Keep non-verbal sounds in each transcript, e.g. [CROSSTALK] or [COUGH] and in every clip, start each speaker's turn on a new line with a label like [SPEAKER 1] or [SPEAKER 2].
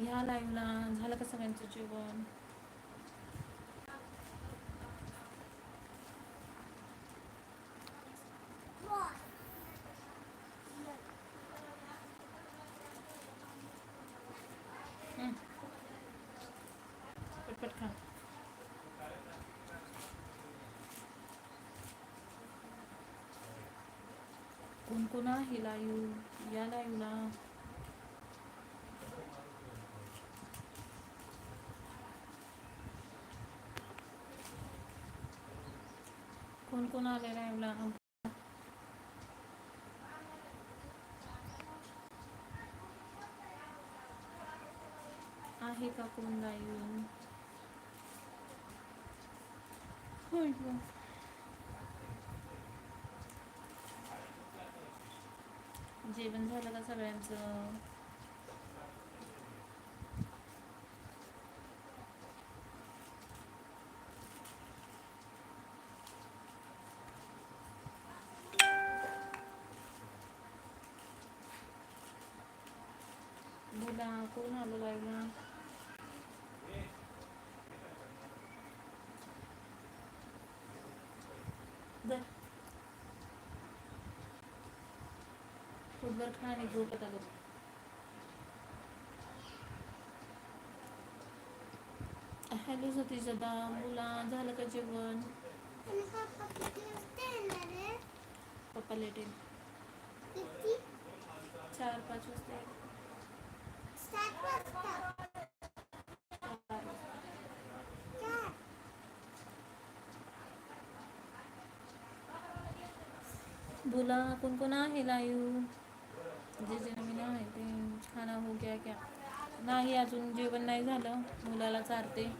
[SPEAKER 1] ह्या लाईव्हला झालं का सगळ्यांचं जेवण? पटपट खा. कोण कोण आहे लाईव्ह या लाईव्हला कोण आले लाईव्हला आहे का कोण लाईव्ह होय जेवण झालं का सगळ्यांचं बोला कोण आलं लाईव्हला? दर. फुटबॉल खा आणि झोपत आलो. हॅलो सतीश दादा मुला झालं का जेवण? पप्पा लेट येईल. चार पाच वाजता बोला कोण कोण आहे लाईव्ह जे नवीन आहे ते. खाना हो गया क्या? नाही, अजून जेवण नाही झालं. मुलाला चारते.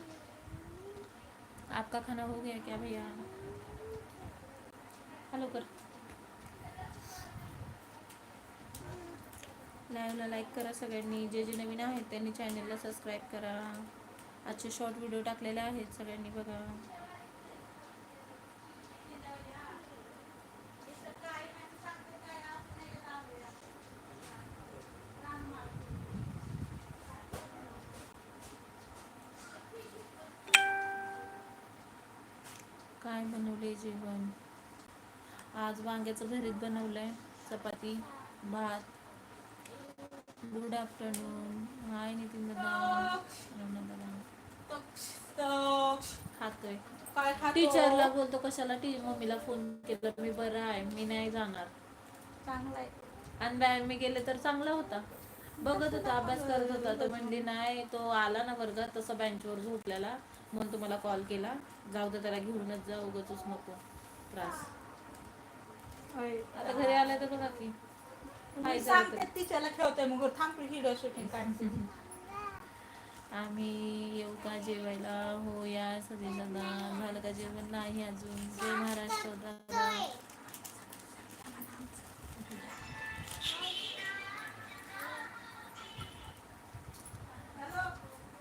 [SPEAKER 1] आपका खाना हो गया क्या भैया? हॅलो, कर. लाईव्हला लाईक करा सगळ्यांनी. जे जे नवीन आहेत त्यांनी चॅनलला सबस्क्राईब करा. आजचे शॉर्ट व्हिडिओ टाकलेले आहेत सगळ्यांनी बघा. काय बनवले जेवण? आज वांग्याचं घरीत बनवलंय. चपाती भात गुड आफ्टरनून हाय नितीन दादा खातोय टीचरला बोलतो कशाला टी मम्मीला फोन केला मी बरं आहे मी नाही जाणार
[SPEAKER 2] चांगलाय
[SPEAKER 1] आणि बाहेर मी गेले तर चांगला होता बघत होता अभ्यास करत होता तर म्हणली नाही तो आला ना वर्गात तसा बेंचवर झोपलेला म्हणून तुम्हाला कॉल केला जाऊ दे त्याला घेऊनच जा उगतच नको त्रास आता घरी आलाय तर बघा की
[SPEAKER 2] मी
[SPEAKER 1] जरा
[SPEAKER 2] सांगते तिच्याला ठेवते मग. थांब व्हिडिओ शूटिंग काढते.
[SPEAKER 1] आम्ही येऊ का जेवायला? हो या सगळे दादा झालं का जेवण? नाही अजून. जय महाराष्ट्र दादा.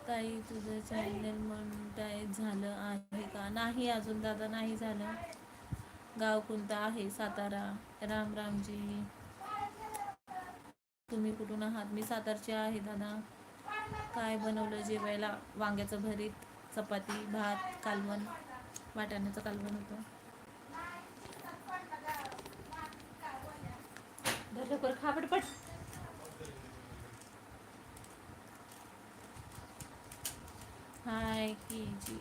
[SPEAKER 1] ताई तुझं चॅनल मोनिटाईज झालं आहे का? नाही अजून दादा नाही झालं. गाव कोणतं आहे? सातारा. राम रामजी. तुम्ही कुठून आहात? मी सातारचे आहे दादा. काय बनवलं जेवायला? वांग्याचं भरीत चपाती भात कालवण. वाटाण्याचं कालवण होतं. लवकर खा पटपट. हाय की जी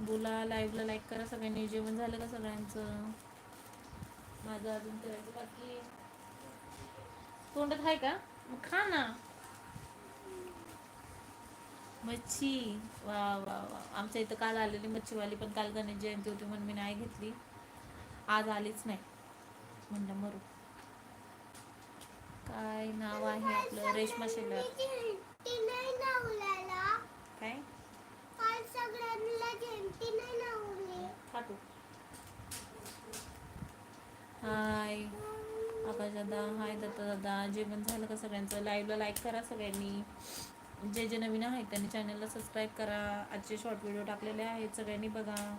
[SPEAKER 1] बोला लाईव्हला लाईक करा सगळ्यांनी. जेवण झालं का सगळ्यांचं? माझं अजून करायचं बाकी तोंडात आहे का? मग खा ना. मच्छी. वा वा वा. आमच्या इथं काल आलेली मच्छीवाली पण काल गणेश जयंती होती म्हणून मी नाही घेतली. आज आलीच नाही. म्हणलं मरू. काय नाव आहे आपलं? रेशमा शेलर. काय? खातो हाय. आकाश दादा हाय दत्ता दादा जेवण झालं का सगळ्यांचं लाईव्हला लाईक करा सगळ्यांनी. जे जे नवीन आहेत त्यांनी चॅनलला सबस्क्राईब करा. आजचे शॉर्ट व्हिडिओ टाकलेले आहेत सगळ्यांनी बघा.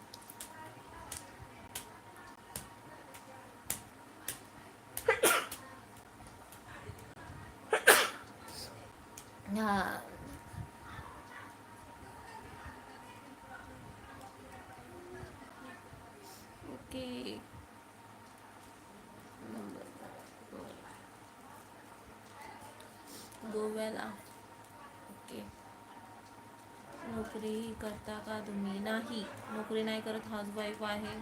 [SPEAKER 1] [COUGHS] हा ओके गोव्याला ओके. नोकरी करता का तुम्ही? नाही. नोकरी नाही करत हाऊसवाईफ आहे.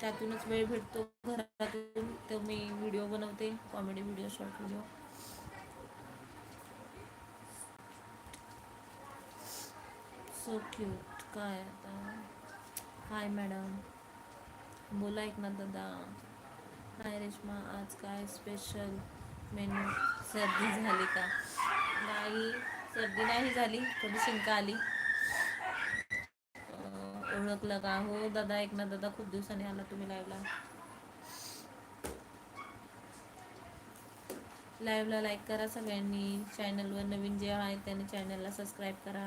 [SPEAKER 1] त्यातूनच वेळ भेटतो घरातून. तर मी व्हिडिओ बनवते. Comedy video short video so cute काय आता? हाय मॅडम बोला एक ना दादा. हाय रेश्मा. आज काय स्पेशल मेनू. सर्दी झाली का? नाही सर्दी नाही झाली थोडी शिंका आली. ओळखलं का? हो दादा एक ना दादा खूप दिवसांनी आला तुम्ही लाईव्हला लाईव्हला लाईक करा सगळ्यांनी. चॅनलवर नवीन जे आहे त्याने चॅनलला सबस्क्राईब करा.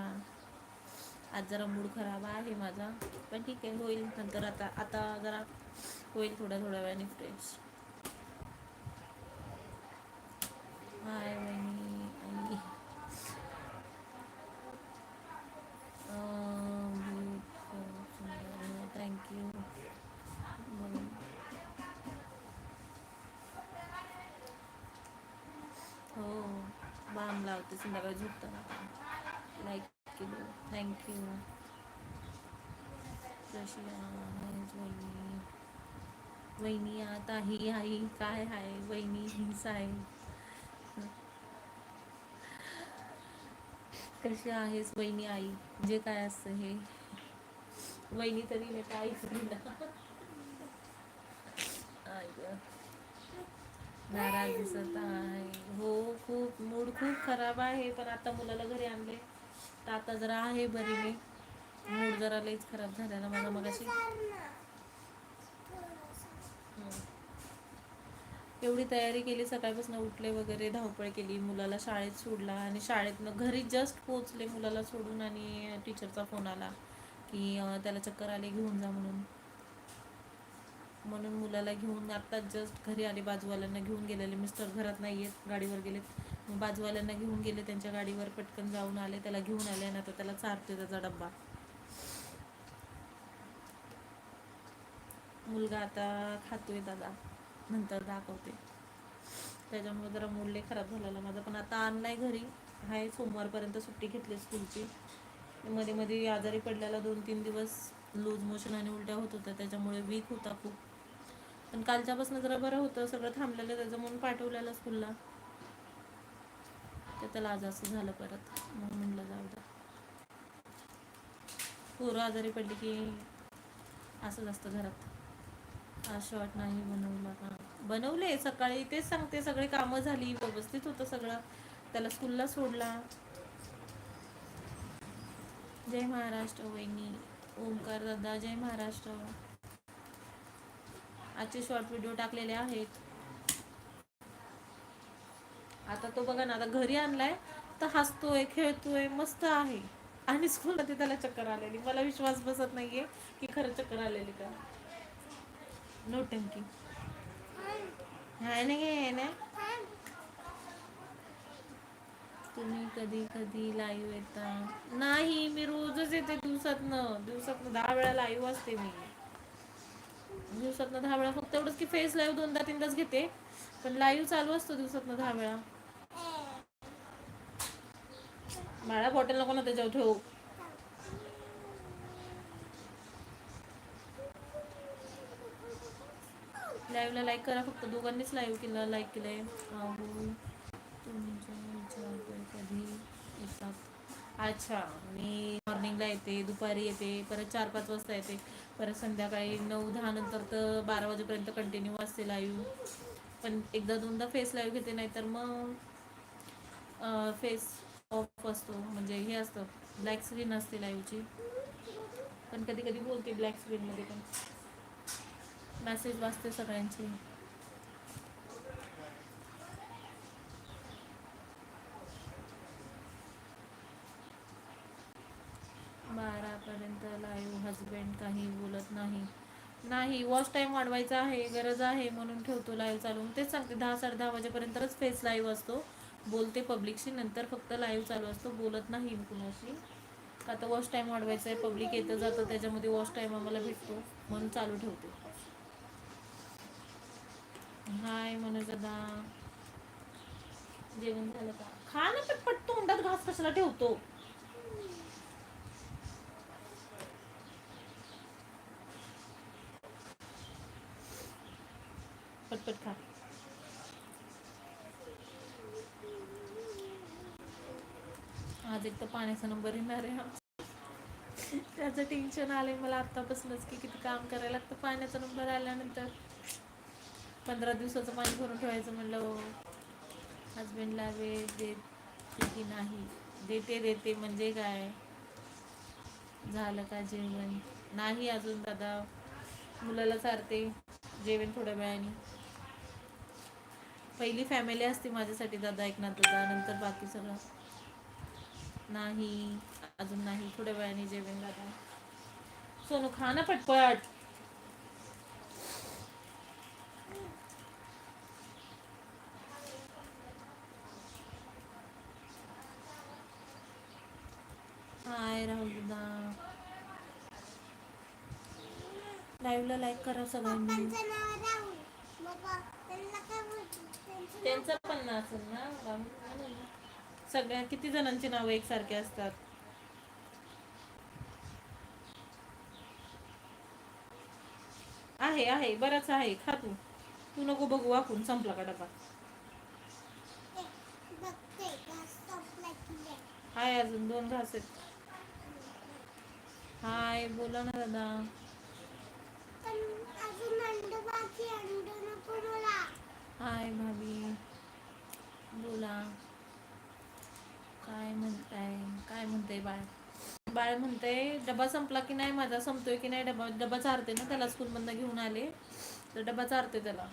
[SPEAKER 1] आज जरा मूड खराब आहे माझा. पण ठीक आहे होईल. नंतर आता आता जरा होईल थोड्या थोड्या वेळाने फ्रेश हाय वहिनी आई. थँक्यू हो बाम लावते संध्याकाळी झोपताना लाईक केलं. थँक्यू कशी वहिनी वहिनी आता ही आई काय आहे वहिनी हिंसा आहे. कशी आहेस वहिनी आई? जे काय असतं हे. वहिनी तरी नाही काय तरी नाराज दिसत आहे. हो खूप मूड खूप खराब आहे पण आता मुलाला घरी आणले. तर आता जरा आहे बरी मी. मूड जरा लईच खराब झालेला माझा मगाशी. एवढी तयारी केली सकाळपासून उठले वगैरे धावपळ केली मुलाला शाळेत सोडला आणि शाळेतनं घरी जस्ट पोचले मुलाला सोडून आणि टीचरचा फोन आला की त्याला चक्कर आले घेऊन जा म्हणून. म्हणून मुलाला घेऊन आत्ताच जस्ट घरी आले बाजूवाल्यांना घेऊन गेलेले. मिस्टर घरात नाही आहेत गाडीवर गेलेत. बाजूवाल्यांना घेऊन गेले त्यांच्या गाडीवर पटकन जाऊन आले त्याला घेऊन आले आणि आता त्याला चारते त्याचा डब्बा. मुलगा आता खातोय दादा. नंतर दाखवते. त्याच्यामुळे जरा मूड लय खराब झालेला माझा. पण आता आणलाय घरी. आहे सोमवारपर्यंत सुट्टी घेतली स्कूलची. मध्ये मध्ये आजारी पडलेला दोन तीन दिवस लूज मोशन आणि उलट्या होत होत्या. त्याच्यामुळे वीक होता खूप. पण कालच्यापासून जरा बरं होतं. सगळं थांबलेलं त्याचं म्हणून पाठवलेलं स्कूलला. ते त्याला आज असं झालं परत. मग म्हणलं जाऊ द्या पोरं आजारी पडली की असंच असतं घरात शॉर्ट नाही बनवला का? बनवले सकाळी तेच सांगते सगळे कामं झाली व्यवस्थित होतं सगळं. त्याला स्कूलला सोडला. जय महाराष्ट्र वहिनी. ओमकार दादा जय महाराष्ट्र. आजचे शॉर्ट व्हिडिओ टाकलेले आहेत. आता तो बघा ना आता घरी आणलाय तर हसतोय खेळतोय मस्त आहे. आणि स्कूलमध्ये त्याला चक्कर आलेली. मला विश्वास बसत नाहीये की खरं चक्कर आलेली का? नोटंकी हाय ना ना? तुम्ही कधी कधी लाईव्ह येता। नाही मी रोजच येते दिवसातनं. दिवसातनं दहा वेळा लाईव्ह असते मी. दिवसातनं दहा वेळा. फक्त एवढंच की फेस लाईव्ह दोनदा तीनदाच घेते. पण लाईव्ह चालू असतो दिवसातनं दहा वेळा. बाळा बॉटल नको ना त्याच्यावर ठेवू. लाईव्हला लाईक करा. फक्त दोघांनीच लाईव्ह केलं लाईक केलंय. राहुल तुमच्या कधी येतात? अच्छा मी मॉर्निंगला येते दुपारी येते परत चार पाच वाजता येते. परत संध्याकाळी नऊ दहा नंतर तर बारा वाजेपर्यंत कंटिन्यू असते लाईव्ह पण एकदा दोनदा फेस लाईव्ह घेते नाही तर मग फेस ऑफ असतो. म्हणजे हे असतं. ब्लॅक स्क्रीन असते लाईव्हची पण कधी कधी बोलते ब्लॅक स्क्रीनमध्ये पण. मेसेज वाचते सगळ्यांचे. बारापर्यंत लाईव्ह हजबंड काही बोलत नाही. नाही वॉच टाईम वाढवायचा आहे गरज आहे म्हणून ठेवतो लाईव्ह चालू तेच सांगते दहा साडे दहा वाजेपर्यंतच फेस लाईव्ह असतो. बोलते पब्लिकशी नंतर फक्त लाईव्ह चालू असतो. बोलत नाही मी कुणाशी. आता वॉच टाईम वाढवायचा आहे पब्लिक येतं जातं त्याच्यामध्ये वॉच टाईम आम्हाला भेटतो. म्हणून चालू ठेवते. हाय मनोजदा. दादा जेवण झालं का? खा ना पटपट तोंडात घास कशाला ठेवतो? पटपट खा. आज एक तर पाण्याचा नंबर येणार आहे त्याचं टेन्शन आलंय. मला आतापासूनच की किती काम करायला लागतं. पाण्याचा नंबर आल्यानंतर पंधरा दिवसाचं पाणी भरून ठेवायचं म्हणलं हो, हजबंडला वेळ देते की नाही? देते देते म्हणजे काय? झालं का जेवण? नाही अजून दादा. मुलाला चारते जेवण थोड्या वेळाने. पहिली फॅमिली असते माझ्यासाठी दादा एकनाथ दादा नंतर बाकी सगळं. नाही अजून नाही थोड्या वेळाने जेवण दादा. सोनू खा ना पटपट हाय राहुल दादा व्हिडिओला लाईक करा सगळ्यांनी. त्यांचं पण ना असेल ना? राहुल. सगळ्या किती जणांची नावं एकसारखे असतात? आहे आहे. बराच आहे. खा तू. तू नको बघू वाकून संपला का डबा? हाय अजून दोन घास आहेत. हाय बोला ना दादा. हाय भाभी. बोला. काय म्हणताय? काय म्हणताय बाळ? बाळ म्हणते डबा संपला की नाही माझा संपतोय की नाही डबा डबा चारते ना त्याला स्कूलमधनं घेऊन आले. तर डबा चारते त्याला.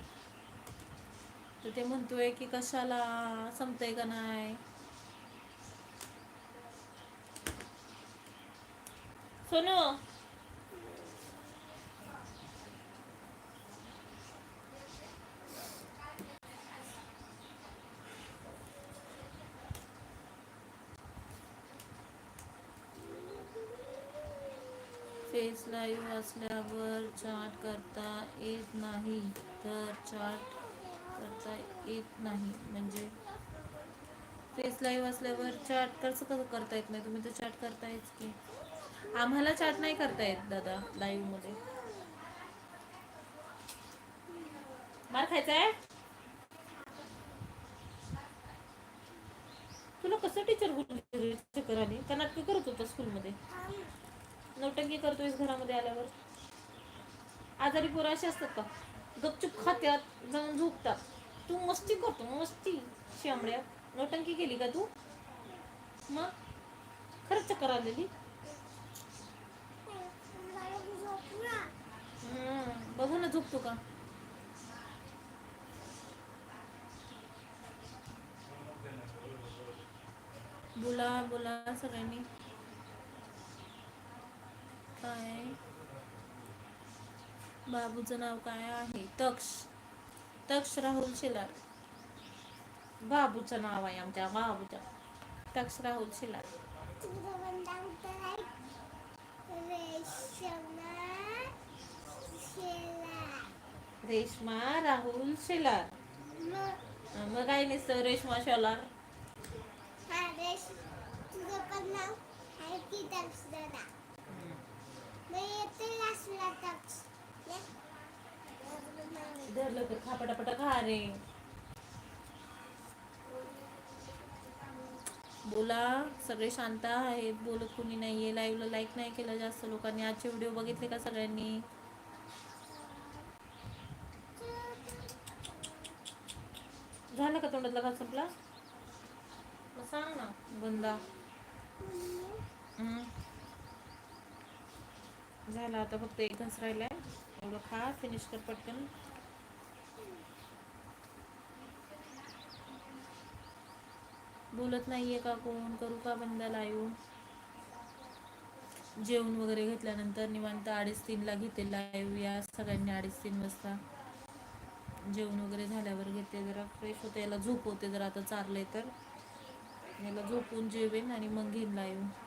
[SPEAKER 1] तर ते म्हणतोय की कशाला संपतंय का नाही? सोनू फेस लाईव्ह असल्यावर चाट करता येत नाही तर चाट करता येत नाही. म्हणजे फेस लाईव्ह असल्यावर चाट कसं कसं करता येत नाही? तुम्ही तर चाट करतायच की. आम्हाला चाट नाही करता येत दादा लाईव्हमध्ये मार खायचा आहे तुला कसं टीचर बोलली चक्कर आली का नाटकं करत होता स्कूलमध्ये नौटंकी करतोयस घरामध्ये आल्यावर. आजारी पोरं अशी असतात का? गपचूप खात्यात जाऊन झोपतात. तू मस्ती करतो मस्ती. शांबड्या नौटंकी केली का तू? मग? खरंच चक्कर आलेली हम्म, बघू ना झोपतो का? बोला बोला सगळ्यांनी. काय? बाबूचं नाव काय आहे? तक्ष. तक्ष राहुल शेलार. बाबूचं नाव आहे आमच्या बाबूच्या. तक्ष राहुल शेलार. रेश्मा राहुल शेलार. मग काय नसतं रेश्मा शेलार? धरलं तर खा पटापटा खा रे. बोला सगळे शांत आहेत बोलत कोणी नाहीये लाईव्हला लाईक नाही केलं जास्त लोकांनी. आजचे व्हिडिओ बघितले का सगळ्यांनी? झालं का तोंडातला घास संपला सांग ना. बंदा. हम्म. झाला आता फक्त एक घास आहे एवढं खा फिनिश कर पटकन. बोलत नाहीये का कोण? करू का बंद लाईव्ह जेवण वगैरे घेतल्यानंतर निवांत अडीच तीनला घेते लाईव्ह या सगळ्यांनी अडीच तीन वाजता. जेवण वगैरे झाल्यावर घेते जरा फ्रेश होते. याला झोप होते जर आता चारले तर. याला झोपून जेवेन आणि मग घेईन लाईव्ह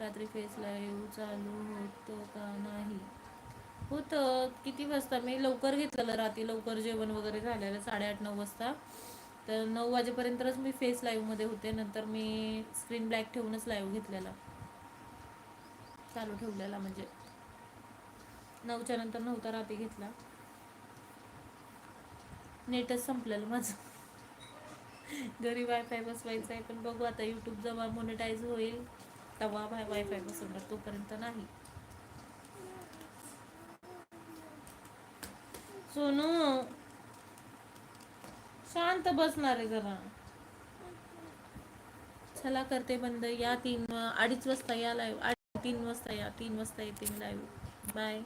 [SPEAKER 1] रात्री फेस लाईव्ह चालू होतं का नाही? होतं. किती वाजता? मी लवकर घेतलेलं रात्री लवकर जेवण वगैरे झालेलं साडेआठ नऊ वाजता. तर नऊ वाजेपर्यंतच मी फेस लाईव्हमध्ये होते. नंतर मी स्क्रीन ब्लॅक ठेवूनच लाईव्ह घेतलेला. चालू ठेवलेला म्हणजे. नऊच्या नंतर नव्हता रात्री घेतला. नेटच संपलेलं माझं. घरी वायफाय बसवायचं आहे पण बघू आता यूट्यूब जेव्हा मोनिटाईज होईल. तवा बाय वायफाय बसवणार तोपर्यंत नाही. सोनू शांत बसणार आहे जरा. चला करते बंद. या तीन अडीच वाजता या लाईव्ह तीन वाजता या. तीन वाजता येते मी लाईव्ह बाय